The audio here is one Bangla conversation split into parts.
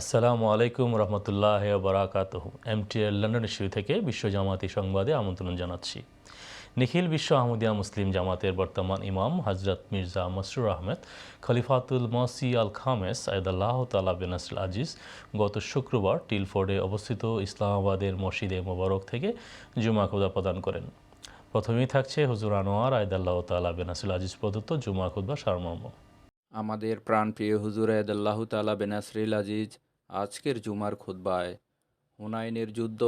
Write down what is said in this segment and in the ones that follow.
আসসালামু আলাইকুম রহমতুল্লাহ বারাকাত এমটিএল লন্ডন ইস্যু থেকে বিশ্ব জামাতি সংবাদে আমন্ত্রণ জানাচ্ছি। নিখিল বিশ্ব আহমদিয়া মুসলিম জামাতের বর্তমান ইমাম হজরত মির্জা মসরুর আহমেদ, খলিফাতুল মসি আল খামেস আয়দাল্লাহ তালা বেনাসুল আজিজ গত শুক্রবার টিলফোর্ডে অবস্থিত ইসলামাবাদের মসজিদে মোবারক থেকে জুমা খুদা প্রদান করেন। প্রথমেই থাকছে হুজুর আনোয়ার, আয়দাল্লাহ তালা বেনাসুল আজিজ প্রদত্ত জুমা খুদ্া সারমর্ম। আমাদের প্রাণপ্রিয় হুজুর আল্লাহ তালা বেনাসরিল আজিজ আজকের জুমার খুদ্বায় হুনাইনের যুদ্ধ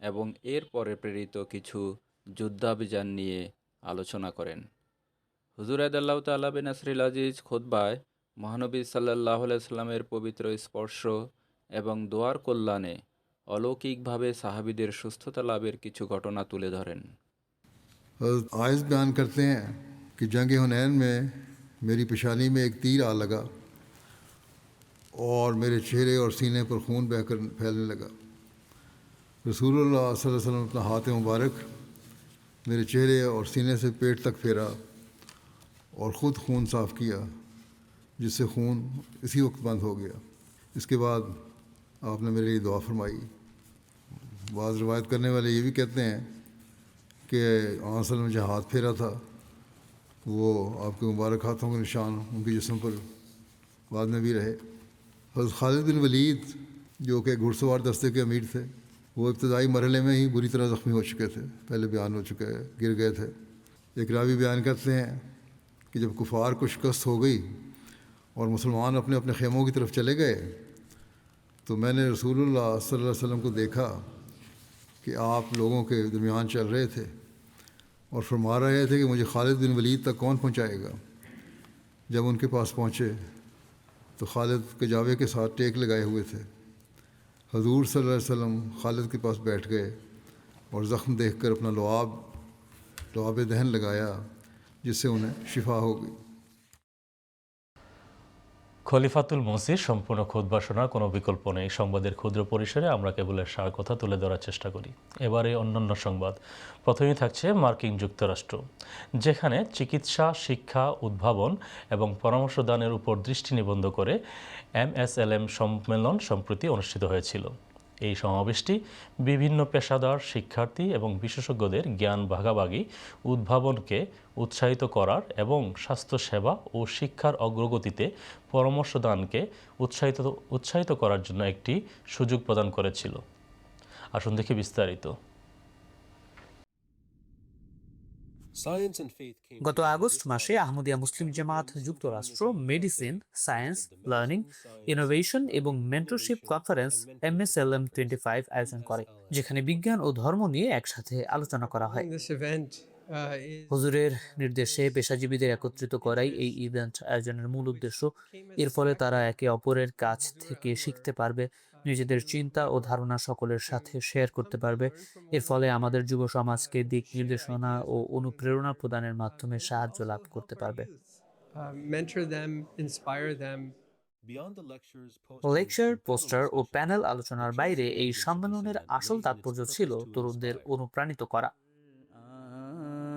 এবং এর পরে প্রেরিত কিছু যুদ্ধাভিযান নিয়ে আলোচনা করেন হুজুর আল্লাহ তালা বেনাসরিল আজিজ খুদ্বায় মহানবী সাল্লাহ সাল্লামের পবিত্র স্পর্শ এবং দোয়ার কল্যাণে অলৌকিকভাবে সাহাবিদের সুস্থতা লাভের কিছু ঘটনা তুলে ধরেন हज़रत आयज़ बयान करते हैं कि जंग हुनैन में मेरी पेशानी में एक तीर आ लगा اور میرے چہرے اور سینے پر خون بہ کر پھیلنے لگا۔ رسول اللہ صلی اللہ علیہ وسلم اپنا ہاتھ مبارک میرے چہرے اور سینے سے پیٹ تک پھیرا اور خود خون صاف کیا، جس سے خون اسی وقت بند ہو گیا۔ اس کے بعد آپ نے میرے لیے دعا فرمائی۔ بعض روایت کرنے والے یہ بھی کہتے ہیں کہ اصل میں جہاں ہاتھ پھیرا تھا، وہ آپ کے مبارک ہاتھوں کے نشان، ان کے جسم پر بعد میں بھی رہے۔ حضرت خالد بن ولید جو کہ گھڑ سوار دستے کے امیر تھے، وہ ابتدائی مرحلے میں ہی بری طرح زخمی ہو چکے تھے۔ پہلے بیان ہو چکے، گر گئے تھے۔ ایک راوی بیان کرتے ہیں کہ جب کفار کو شکست ہو گئی اور مسلمان اپنے اپنے خیموں کی طرف چلے گئے، تو میں نے رسول اللہ صلی اللہ علیہ وسلم کو دیکھا کہ آپ لوگوں کے درمیان چل رہے تھے اور فرما رہے تھے کہ مجھے خالد بن ولید تک کون پہنچائے گا؟ جب ان کے پاس پہنچے تو خالد کجاوے کے ساتھ ٹیک لگائے ہوئے تھے۔ حضور صلی اللہ علیہ وسلم خالد کے پاس بیٹھ گئے اور زخم دیکھ کر اپنا لعاب لعاب دہن لگایا، جس سے انہیں شفا ہو گئی۔ খলিফাতুল মসজিদ সম্পূর্ণ খোদ শোনার কোনো বিকল্প নেই। সংবাদের ক্ষুদ্র পরিসরে আমরা কেবল এর সার কথা তুলে ধরার চেষ্টা করি। এবারে অন্যান্য সংবাদ। প্রথমেই থাকছে মার্কিন যুক্তরাষ্ট্র, যেখানে চিকিৎসা, শিক্ষা, উদ্ভাবন এবং পরামর্শদানের উপর দৃষ্টি নিবন্ধ করে এমএসএলএম সম্মেলন সম্প্রতি অনুষ্ঠিত হয়েছিল। এই সমাবেশটি বিভিন্ন পেশাদার শিক্ষার্থী এবং বিশেষজ্ঞদের জ্ঞান ভাগাভাগি, উদ্ভাবনকে উৎসাহিত করার এবং স্বাস্থ্যসেবা ও শিক্ষার অগ্রগতিতে পরামর্শদানকে উৎসাহিত উৎসাহিত করার জন্য একটি সুযোগ প্রদান করেছিল। আসুন দেখি বিস্তারিত। গত আগস্ট মাসে আহমদিয়া মুসলিম জামাত যুক্তরাষ্ট্র মেডিসিন সায়েন্স লার্নিং ইনোভেশন এবং mentorship conference MSLM twenty five আয়োজন করে যেখানে বিজ্ঞান ও ধর্ম নিয়ে একসাথে আলোচনা করা হয়। Uh, হুজুরের নির্দেশে পেশাজীবীদের একত্রিত করাই এই ইভেন্ট আয়োজনের মূল উদ্দেশ্য। এর ফলে তারা একে অপরের কাছ থেকে শিখতে পারবে। নিজেদের চিন্তা ও ধারণা সকলের সাথে শেয়ার করতে পারবে এর ফলে আমাদের যুব সমাজকে দিক নির্দেশনা ও অনুপ্রেরণা প্রদানের মাধ্যমে সাহায্য লাভ করতে পারবে uh, mentor them, inspire them. Lecture poster ও প্যানেল আলোচনার বাইরে এই সম্মেলনের আসল তাৎপর্য ছিল তরুণদের অনুপ্রাণিত করা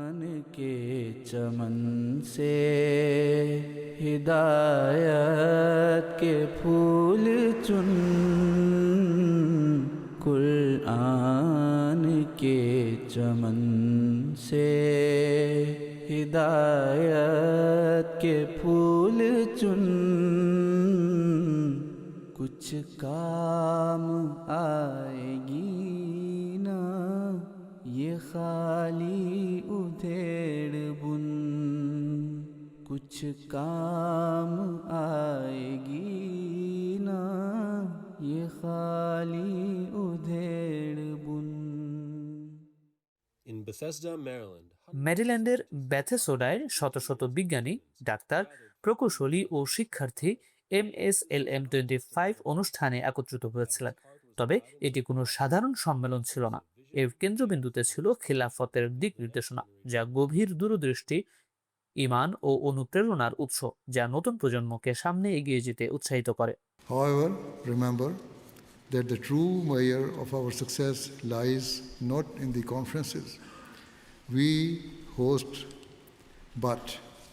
आन के चमन से हिदायत के फूल चुन چمن سے ہدایت کے پھول چن۔ کچھ کام آئے گی نا، یہ خالی ادھیڑ بن۔ کچھ کام ম্যারিল্যান্ডের ব্যাথেসোডায় শত শত বিজ্ঞানী ডাক্তার প্রকৌশলী ও শিক্ষার্থী M S L M twenty five অনুষ্ঠানে একত্রিত হয়েছিলেন। তবে এটি কোনো সাধারণ সম্মেলন ছিল না। এর কেন্দ্রবিন্দুতে ছিল খিলাফতের দিক নির্দেশনা যা গভীর দূরদৃষ্টি ইমান ও অনুপ্রেরণার উৎস যা নতুন প্রজন্মকে সামনে এগিয়ে যেতে উৎসাহিত করে। However, remember that the true measure of our success lies not in the conferences we host, but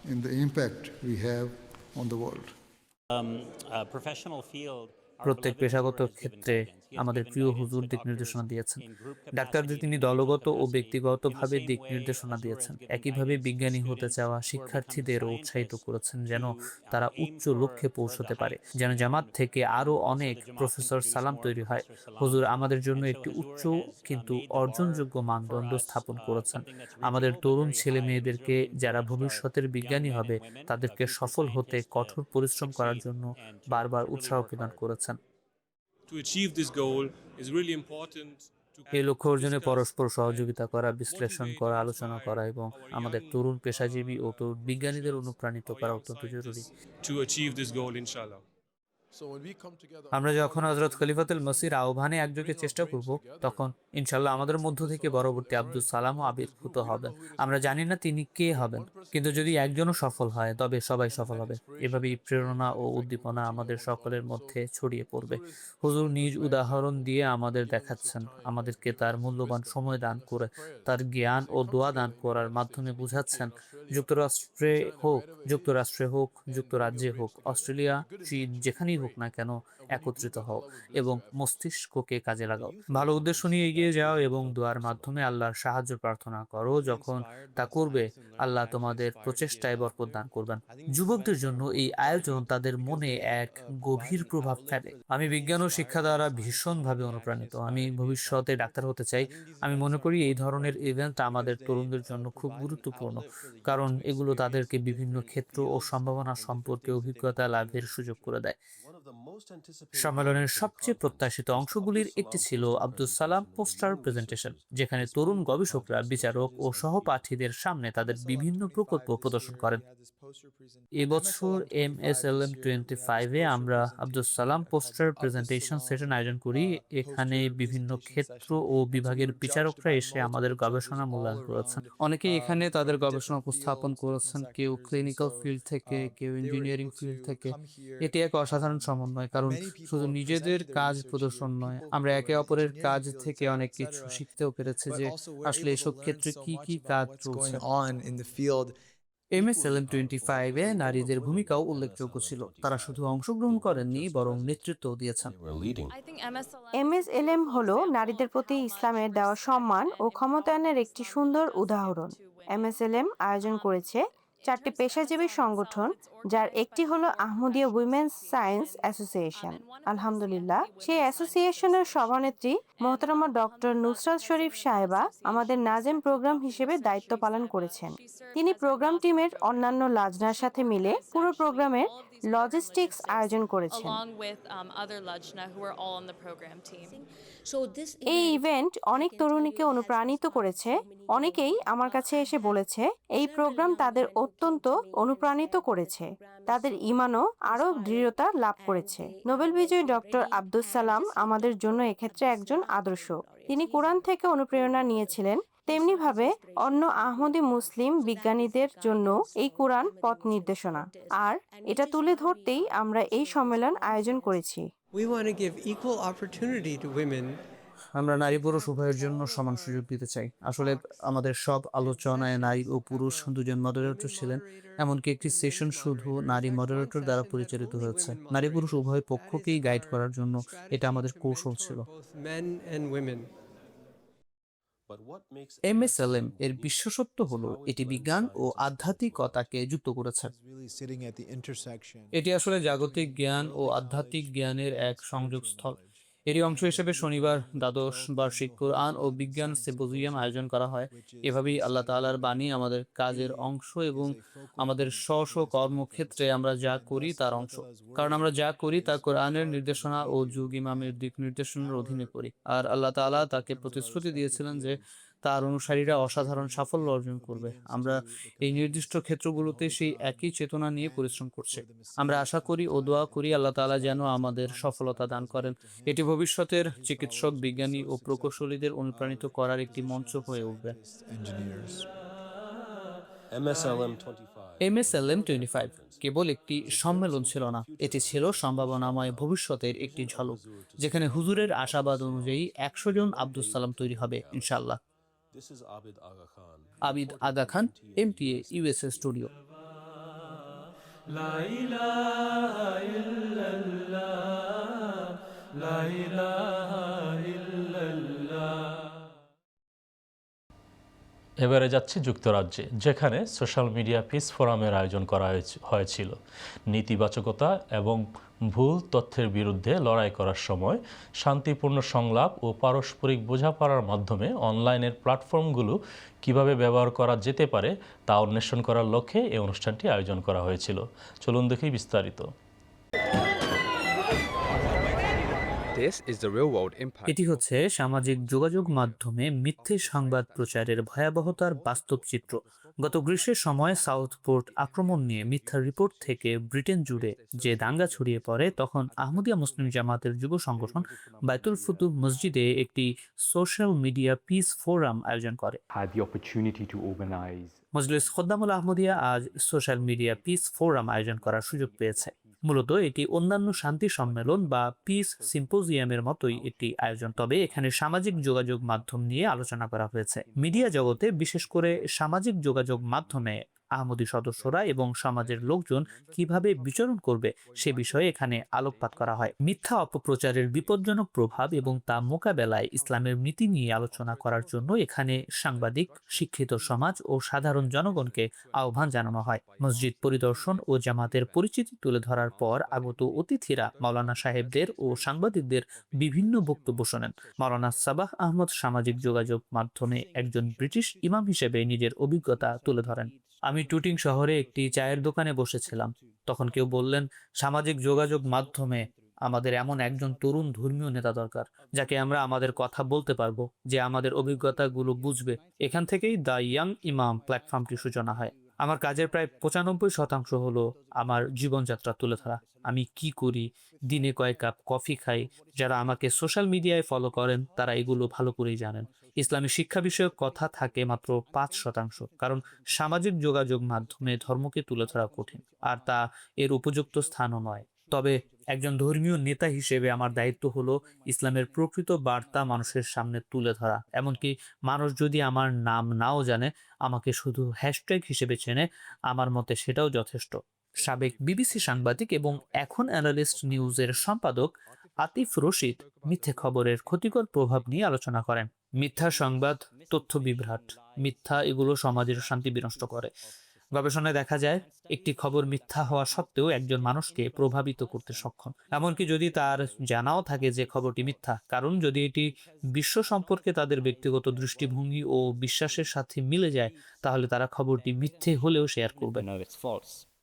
in the impact we have on the world. um, a professional field প্রত্যেক পেশাগত ক্ষেত্রে আমাদের প্রিয় হুজুর দিক নির্দেশনা দিয়েছেন। ডাক্তারদের তিনি দলগত ও ব্যক্তিগতভাবে দিক নির্দেশনা দিয়েছেন। একইভাবে বিজ্ঞানী হতে চাওয়া শিক্ষার্থীদেরও উৎসাহিত করেছেন যেন তারা উচ্চ লক্ষ্যে পৌঁছতে পারে। যেন জামাত থেকে আরও অনেক প্রফেসর সালাম তৈরি হয়। হুজুর আমাদের জন্য একটি উচ্চ কিন্তু অর্জনযোগ্য মানদণ্ড স্থাপন করেছেন। আমাদের তরুণ ছেলে মেয়েদেরকে যারা ভবিষ্যতের বিজ্ঞানী হবে তাদেরকে সফল হতে কঠোর পরিশ্রম করার জন্য বারবার উৎসাহ প্রদান করেছেন এই লক্ষ্য অর্জনে পরস্পর সহযোগিতা করা বিশ্লেষণ করা আলোচনা করা এবং আমাদের তরুণ পেশাজীবী ও তরুণ বিজ্ঞানীদের অনুপ্রাণিত করা অত্যন্ত জরুরি। আমরা যখন হজরত খলিফাতুল মসির আহ্বানে একযোগে চেষ্টা করব তখন ইনশাল্লাহ আমাদের মধ্য থেকে পরবর্তী আব্দুল সালামও আবির্ভূত হবেন। আমরা জানি না তিনি কে হবেন কিন্তু যদি একজনও সফল হয় তবে সবাই সফল হবে। এভাবেই প্রেরণা ও উদ্দীপনা আমাদের সকলের মধ্যে ছড়িয়ে পড়বে। হুজুর নিজ উদাহরণ দিয়ে আমাদের দেখাচ্ছেন আমাদেরকে তার মূল্যবান সময় দান করে তার জ্ঞান ও দোয়া দান করার মাধ্যমে বুঝাচ্ছেন যুক্তরাষ্ট্রে হোক যুক্তরাষ্ট্রে হোক যুক্তরাজ্যে হোক অস্ট্রেলিয়া চীন যেখানেই হোক না কেন একত্রিত হও এবং মস্তিষ্ককে কাজে লাগাও। ভালো উদ্দেশ্য নিয়ে এগিয়ে যাও এবং দোয়ার মাধ্যমে আল্লাহর সাহায্য প্রার্থনা করো যখন তা করবে আল্লাহ তোমাদের প্রচেষ্টায় বরকত দান করবেন। যুবকদের জন্য এই আয়োজন তাদের মনে এক গভীর প্রভাব ফেলে। আমি বিজ্ঞান ও শিক্ষা দ্বারা ভীষণভাবে অনুপ্রাণিত। আমি ভবিষ্যতে ডাক্তার হতে চাই। আমি মনে করি এই ধরনের ইভেন্ট আমাদের তরুণদের জন্য খুব গুরুত্বপূর্ণ। কারণ এগুলো তাদেরকে বিভিন্ন ক্ষেত্র ও সম্ভাবনা সম্পর্কে অভিজ্ঞতা লাভের সুযোগ করে দেয় সম্মেলনের সবচেয়ে প্রত্যাশিত অংশগুলির একটি ছিল আব্দুল সালাম পোস্টার প্রেজেন্টেশন যেখানে তরুণ গবেষকরা বিচারক ও সহপাঠীদের সামনে তাদের বিভিন্ন প্রকল্প প্রদর্শন করেন। এবছর M S L M twenty ফাইভে আমরা Abdul Salam poster presentation session আয়োজন করি। এখানে বিভিন্ন ক্ষেত্র ও বিভাগের বিচারকরা এসে আমাদের গবেষণা মূল্যায়ন করেছেন। অনেকে এখানে তাদের গবেষণা উপস্থাপন করেছেন কেউ ক্লিনিক্যাল ফিল্ড থেকে কেউ ইঞ্জিনিয়ারিং ফিল্ড থেকে। এটি এক অসাধারণ সমন্বয় কারণ শুধু নিজেদের কাজ প্রদর্শন নয় আমরা একে অপরের কাজ থেকে অনেক কিছু শিখতেও পেরেছি যে আসলে এসব ক্ষেত্রে কি কি কাজ চলছে। on in the field M S L M twenty ফাইভে নারীদের ভূমিকাও উল্লেখযোগ্য ছিল। তারা শুধু অংশগ্রহণ করেননি বরং নেতৃত্ব দিয়েছেন। এমএসএলএম হলো নারীদের প্রতি ইসলামের দেওয়া সম্মান ও ক্ষমতায়নের একটি সুন্দর উদাহরণ। এমএসএলএম আয়োজন করেছে চারটি পেশাজীবী সংগঠন যার একটি হলো আহমদিয়া উইমেন্স সায়েন্স অ্যাসোসিয়েশন আলহামদুলিল্লাহ সেই অ্যাসোসিয়েশনের সভানেত্রী মোহতারামা ডক্টর নুসরাত শরীফ সাহেবা আমাদের নাজেম প্রোগ্রাম হিসেবে দায়িত্ব পালন করেছেন। তিনি প্রোগ্রাম টিমের অন্যান্য লাজনার সাথে মিলে পুরো প্রোগ্রামের লজিস্টিক্স আয়োজন করেছেন। Um. এই ইভেন্ট অনেক তরুণীকে অনুপ্রাণিত করেছে। অনেকেই আমার কাছে এসে বলেছে এই প্রোগ্রাম তাদের অত্যন্ত অনুপ্রাণিত করেছে। তাদের ইমানও আরও দৃঢ়তা লাভ করেছে। নোবেল বিজয়ী ডক্টর আব্দুল সালাম আমাদের জন্য এক্ষেত্রে একজন আদর্শ। তিনি কোরআন থেকে অনুপ্রেরণা নিয়েছিলেন। তেমনিভাবে অন্য আহমদি মুসলিম বিজ্ঞানীদের জন্য এই কোরআন পথ নির্দেশনা। আর এটা তুলে ধরতেই আমরা এই সম্মেলন আয়োজন করেছি। We want to give equal opportunity to women আমরা নারী পুরুষ উভয়ের জন্য সমান সুযোগ দিতে চাই। আসলে আমাদের সব আলোচনায় নারী ও পুরুষ দুজন মডারেটর ছিলেন, এমনকি একটি সেশন শুধু নারী মডারেটর দ্বারা পরিচালিত হয়েছে। নারী পুরুষ উভয় পক্ষকেই গাইড করার জন্য এটা আমাদের কৌশল ছিল। Men and women. এমএসএলএম এর বিশেষত্ব হলো এটি বিজ্ঞান ও আধ্যাত্মিকতাকে যুক্ত করেছে। এটি আসলে জাগতিক জ্ঞান ও আধ্যাত্মিক জ্ঞানের এক সংযোগস্থল। এরই অংশ হিসেবে শনিবার, দ্বাদশ বার্ষিক কোরআন ও বিজ্ঞান সিম্পোজিয়াম আয়োজন করা হয়। এভাবেই আল্লাহ তালার বাণী আমাদের কাজের অংশ এবং আমাদের স্ব স্ব কর্মক্ষেত্রে আমরা যা করি তার অংশ। কারণ আমরা যা করি তা কোরআনের নির্দেশনা ও যুগ ইমামের দিক নির্দেশনার অধীনে করি। আর আল্লাহ তালা তাকে প্রতিশ্রুতি দিয়েছিলেন যে তার অনুসারীরা অসাধারণ সাফল্য অর্জন করবে। আমরা এই নির্দিষ্ট ক্ষেত্রগুলোতে সেই একই চেতনা নিয়ে পরিশ্রম করছে। আমরা আশা করি ও দোয়া করি আল্লাহ তাআলা যেন আমাদের সফলতা দান করেন। এটি ভবিষ্যতের চিকিৎসক, বিজ্ঞানী ও প্রকৌশলীদের অনুপ্রাণিত করার একটি মঞ্চ হয়ে উঠবে। এমএসএলএম টোয়েন্টি ফাইভ কেবল একটি সম্মেলন ছিল না, এটি ছিল সম্ভাবনাময় ভবিষ্যতের একটি ঝলক, যেখানে হুজুরের আশাবাদ অনুযায়ী একশো জন আব্দুল সালাম তৈরি হবে ইনশাল্লাহ Abid Agha Khan MTA USA studio লা এবারে যাচ্ছি যুক্তরাজ্যে, যেখানে সোশ্যাল মিডিয়া পিস ফোরামের আয়োজন করা হয়েছে- হয়েছিল। নেতিবাচকতা এবং ভুল তথ্যের বিরুদ্ধে লড়াই করার সময় শান্তিপূর্ণ সংলাপ ও পারস্পরিক বোঝাপড়ার মাধ্যমে অনলাইনের প্ল্যাটফর্মগুলো কীভাবে ব্যবহার করা যেতে পারে তা অন্বেষণ করার লক্ষ্যে এই অনুষ্ঠানটি আয়োজন করা হয়েছিল। চলুন দেখি বিস্তারিত। এটি হচ্ছে সামাজিক যোগাযোগ মাধ্যমে মিথ্যে সংবাদ প্রচারের ভয়াবহতার বাস্তব চিত্র। গত গ্রীষ্মের সময় সাউথপোর্ট আক্রমণ নিয়ে মিথ্যা রিপোর্ট থেকে ব্রিটেন জুড়ে যে দাঙ্গা ছড়িয়ে পড়ে তখন আহমদিয়া মুসলিম জামাতের যুব সংগঠন বাইতুল ফুতুহ মসজিদে একটি সোশ্যাল মিডিয়া পিস ফোরাম আয়োজন করে। Had the opportunity to organize মজলিস খদ্দামুল আহমদিয়া আজ সোশ্যাল মিডিয়া পিস ফোরাম আয়োজন করার সুযোগ পেয়েছে। মূলত এটি অন্যান্য শান্তি সম্মেলন বা পিস সিম্পোজিয়ামের মতোই একটি আয়োজন। তবে এখানে সামাজিক যোগাযোগ মাধ্যম নিয়ে আলোচনা করা হয়েছে। মিডিয়া জগতে বিশেষ করে সামাজিক যোগাযোগ মাধ্যমে আহমদি সদস্যরা এবং সমাজের লোকজন কীভাবে বিচরণ করবে সে বিষয়ে এখানে আলোকপাত করা হয়। মিথ্যা অপপ্রচারের বিপজ্জনক প্রভাব এবং তা মোকাবেলায় ইসলামের নীতি নিয়ে আলোচনা করার জন্য এখানে সাংবাদিক, শিক্ষিত সমাজ ও সাধারণ জনগণকে আহ্বান জানানো হয়। মসজিদ পরিদর্শন ও জামাতের পরিচিতি তুলে ধরার পর আগত অতিথিরা মাওলানা সাহেবদের ও সাংবাদিকদের বিভিন্ন বক্তব্য শোনেন। মাওলানা সাবাহ আহমদ সামাজিক যোগাযোগ মাধ্যমে একজন ব্রিটিশ ইমাম হিসেবে নিজের অভিজ্ঞতা তুলে ধরেন। আমি টুটিং শহরে একটি চায়ের দোকানে বসেছিলাম। তখন কেউ বললেন, সামাজিক যোগাযোগ মাধ্যমে আমাদের এমন একজন তরুণ ধর্মীয় নেতা দরকার, যাকে আমরা আমাদের কথা বলতে পারব, যে আমাদের অভিজ্ঞতাগুলো বুঝবে। এখান থেকেই দ্য ইয়াং ইমাম প্ল্যাটফর্মটির সূচনা হয়। আমার কাজের প্রায় পঁচানব্বই শতাংশ হলো আমার জীবনযাত্রা তুলে ধরা। আমি কি করি, দিনে কয়েক কাপ কফি খাই, যারা আমাকে সোশ্যাল মিডিয়ায় ফলো করেন, তারা এগুলো ভালো করেই জানেন। ইসলামী শিক্ষা বিষয়ক কথা থাকে মাত্র পাঁচ শতাংশ, কারণ সামাজিক যোগাযোগ মাধ্যমে ধর্মকে তুলে ধরা কঠিন, আর তা এর উপযুক্ত স্থানও নয়। তবে একজন ধর্মীয় নেতা হিসেবে আমার দায়িত্ব হলো ইসলামের প্রকৃত বার্তা মানুষের সামনে তুলে ধরা, এমনকি মানুষ যদি আমার নাম নাও জানে, আমাকে শুধু হ্যাশট্যাগ হিসেবে চেনে, আমার মতে সেটাও যথেষ্ট। সাবেক বিবিসি সাংবাদিক এবং এখন অ্যানালিস্ট নিউজের সম্পাদক আতিফ রশিদ মিথ্যে খবরের ক্ষতিকর প্রভাব নিয়ে আলোচনা করেন। মিথ্যা সংবাদ, তথ্য বিভ্রাট। মিথ্যা এগুলো সমাজের শান্তি বিনষ্ট করে। গবেষণায় দেখা যায়, একটি খবর মিথ্যা হওয়া সত্ত্বেও একজন মানুষকে প্রভাবিত করতে সক্ষম। এমনকি যদি তার জানাও থাকে যে খবরটি মিথ্যা, কারণ যদি এটি বিশ্ব সম্পর্কে তাদের ব্যক্তিগত দৃষ্টিভঙ্গি ও বিশ্বাসের সাথে মিলে যায়, তাহলে তারা খবরটি মিথ্যে হলেও শেয়ার করবে.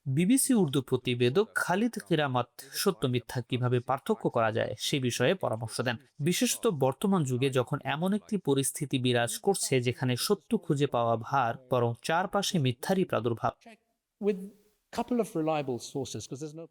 বিবিসি উর্দু প্রতিবেদক খালিদ কিরামাত সত্য মিথ্যা কীভাবে পার্থক্য করা যায় সে বিষয়ে পরামর্শ দেন। বিশেষত বর্তমান যুগে যখন এমন একটি পরিস্থিতি বিরাজ করছে যেখানে সত্য খুঁজে পাওয়া ভার, বরং চারপাশে মিথ্যারই প্রাদুর্ভাব।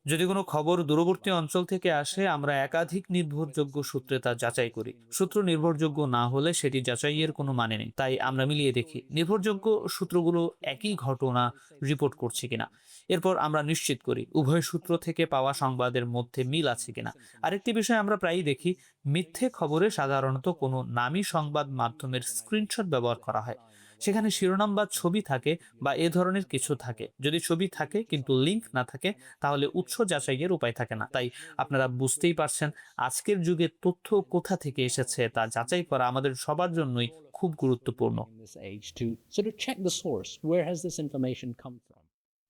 যদি কোনো খবর দূরবর্তী অঞ্চল থেকে আসে, আমরা একাধিক নির্ভরযোগ্য সূত্রে তা যাচাই করি। সূত্র নির্ভরযোগ্য না হলে সেটি যাচাইয়ের কোনো মানে নেই। তাই আমরা মিলিয়ে দেখি, নির্ভরযোগ্য সূত্রগুলো একই ঘটনা রিপোর্ট করছে কিনা। এরপর আমরা নিশ্চিত করি, উভয় সূত্র থেকে পাওয়া সংবাদের মধ্যে মিল আছে কিনা। আরেকটি বিষয় আমরা প্রায়ই দেখি, মিথ্যে খবরে সাধারণত কোনো নামী সংবাদ মাধ্যমের স্ক্রিনশট ব্যবহার করা হয়। সেখানে শিরোনাম বা ছবি থাকে বা এ ধরনের কিছু থাকে। যদি ছবি থাকে কিন্তু লিংক না থাকে তাহলে উৎস যাচাইয়ের উপায় থাকে না। তাই আপনারা বুঝতেই পারছেন আজকের যুগে তথ্য কোথা থেকে এসেছে তা যাচাই করা আমাদের সবার জন্যই খুব গুরুত্বপূর্ণ?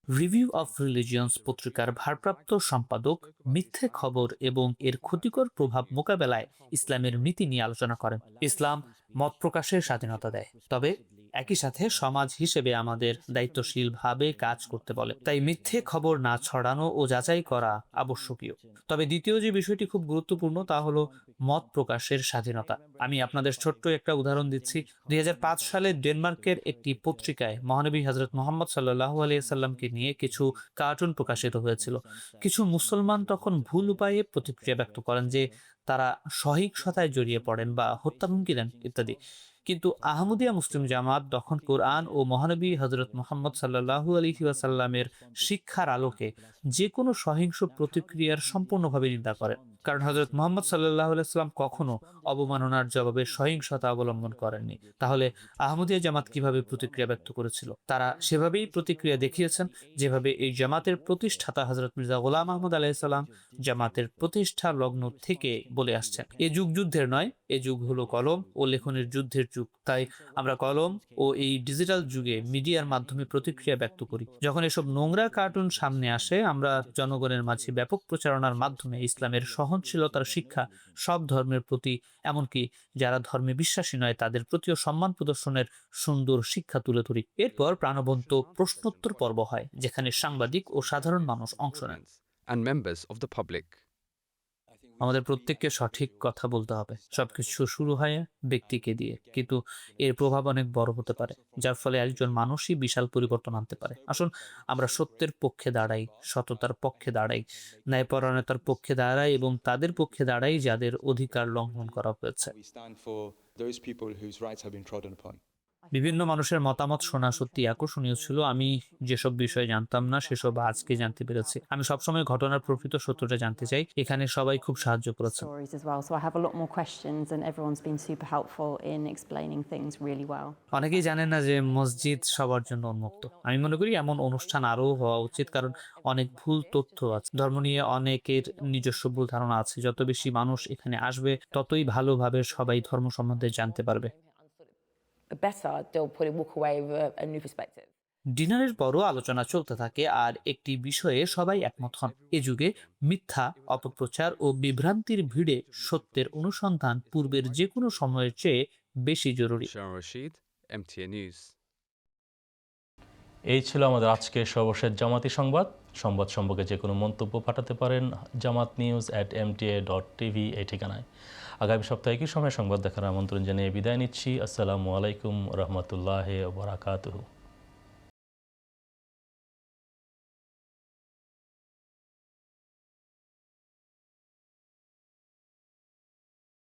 রিভিউ অফ রিলিজিয়ন্স পত্রিকার ভারপ্রাপ্ত সম্পাদক মিথ্যে খবর এবং এর ক্ষতিকর প্রভাব মোকাবেলায় ইসলামের নীতি নিয়ে আলোচনা করেন। ইসলাম মত প্রকাশের স্বাধীনতা দেয়। তবে একই সাথে সমাজ হিসেবে আমাদের দায়িত্বশীলভাবে কাজ করতে বলে। তাই মিথ্যে খবর না ছড়ানো ও যাচাই করা আবশ্যকীয়। তবে দ্বিতীয় যে বিষয়টি খুব গুরুত্বপূর্ণ তা হলো মত প্রকাশের স্বাধীনতা। আমি আপনাদের ছোট্ট একটা উদাহরণ দিচ্ছি। দুই সালে ডেনমার্কের একটি পত্রিকায় মহানবী হজরত মোহাম্মদ সাল্লাহ আলিয়াল্লামকে নিয়ে কিছু কার্টুন প্রকাশিত হয়েছিল। কিছু মুসলমান তখন ভুল উপায়ে প্রতিক্রিয়া ব্যক্ত করেন যে তারা সহিংসতায় জড়িয়ে পড়েন বা হত্যা হুমকি দেন, ইত্যাদি। কিন্তু আহমদিয়া মুসলিম জামাত তখন কোরআন ও মহানবী হজরত মোহাম্মদ সাল্লাহু আলহি ওয়াসাল্লামের শিক্ষার আলোকে যে কোনো সহিংস প্রতিক্রিয়ার সম্পূর্ণভাবে নিন্দা করেন। কারণ হজরত মোহাম্মদ সাল্লাহ আলাইসাল্লাম কখনো অবমাননার জবাবে সহিংসতা অবলম্বন করেননি। তাহলে আহমদিয়া জামাত কীভাবে প্রতিক্রিয়া ব্যক্ত করেছিল? তারা সেভাবেই প্রতিক্রিয়া দেখিয়েছেন যেভাবে এই জামাতের প্রতিষ্ঠাতা হজরত মির্জা গোলাম আহমদ আলাইসাল্লাম জামাতের প্রতিষ্ঠা লগ্ন থেকে বলে আসছেন। এ যুগ যুদ্ধের নয়, এ যুগ হলো কলম ও লেখনের যুদ্ধের যুগ। তাই আমরা কলম ও এই ডিজিটাল যুগে মিডিয়ার মাধ্যমে প্রতিক্রিয়া ব্যক্ত করি। যখন এসব নোংরা কার্টুন সামনে আসে, আমরা জনগণের মাঝে ব্যাপক প্রচারণার মাধ্যমে ইসলামের সহনশীলতার শিক্ষা সব ধর্মের প্রতি, এমনকি যারা ধর্মে বিশ্বাসী নয়, তাদের প্রতিও সম্মান প্রদর্শনের সুন্দর শিক্ষা তুলে ধরি এরপর প্রাণবন্ত প্রশ্নোত্তর পর্ব হয়, যেখানে সাংবাদিক ও সাধারণ মানুষ অংশ নেন and members of the public. আমাদের প্রত্যেককে সঠিক কথা বলতে হবে। সবকিছু শুরু হয় ব্যক্তিকে দিয়ে। কিন্তু এর প্রভাব অনেক বড় হতে পারে, যার ফলে একজন মানুষই বিশাল পরিবর্তন আনতে পারে। আসুন, আমরা সত্যের পক্ষে দাঁড়াই, সততার পক্ষে দাঁড়াই, ন্যায়পরায়ণতার পক্ষে দাঁড়াই এবং তাদের পক্ষে দাঁড়াই যাদের অধিকার লঙ্ঘন করা হয়েছে। বিভিন্ন মানুষের মতামত শোনা সত্যি আকর্ষণীয় ছিল। আমি যেসব বিষয়ে জানতাম না সেসব আজকে জানতে পেরেছি। আমি সবসময় ঘটনার প্রকৃত সত্যটা জানতে চাই। এখানে সবাই খুব সাহায্য well. অনেকেই জানেন না যে মসজিদ সবার জন্য উন্মুক্ত। আমি মনে করি এমন অনুষ্ঠান আরও হওয়া উচিত কারণ অনেক ভুল তথ্য আছে। ধর্ম নিয়ে অনেকের নিজস্ব ভুল ধারণা আছে। যত বেশি মানুষ এখানে আসবে ততই ভালোভাবে সবাই ধর্ম সম্বন্ধে জানতে পারবে। Better, they'll probably walk away with a, a new perspective. ডিনারের পরও আলোচনা চলতে থাকে আর একটি বিষয়ে সবাই একমত হন। এ যুগে মিথ্যা অপপ্রচার ও বিভ্রান্তির ভিড়ে সত্যের অনুসন্ধান পূর্বের যে কোনো সময়ের চেয়ে বেশি জরুরি। এই ছিল আমাদের আজকের সর্বশেষ জামাতি সংবাদ। সংবাদ সম্পর্কে যে কোনো মন্তব্য পাঠাতে পারেন Jamaat news at MTA dot TV এই ঠিকানায়। আগামী সপ্তাহে কি সময় সংবাদ দেখার আমন্ত্রণ জানিয়ে বিদায় নিচ্ছি। আসসালামু আলাইকুম রহমতুল্লাহ বারাকাতুহু।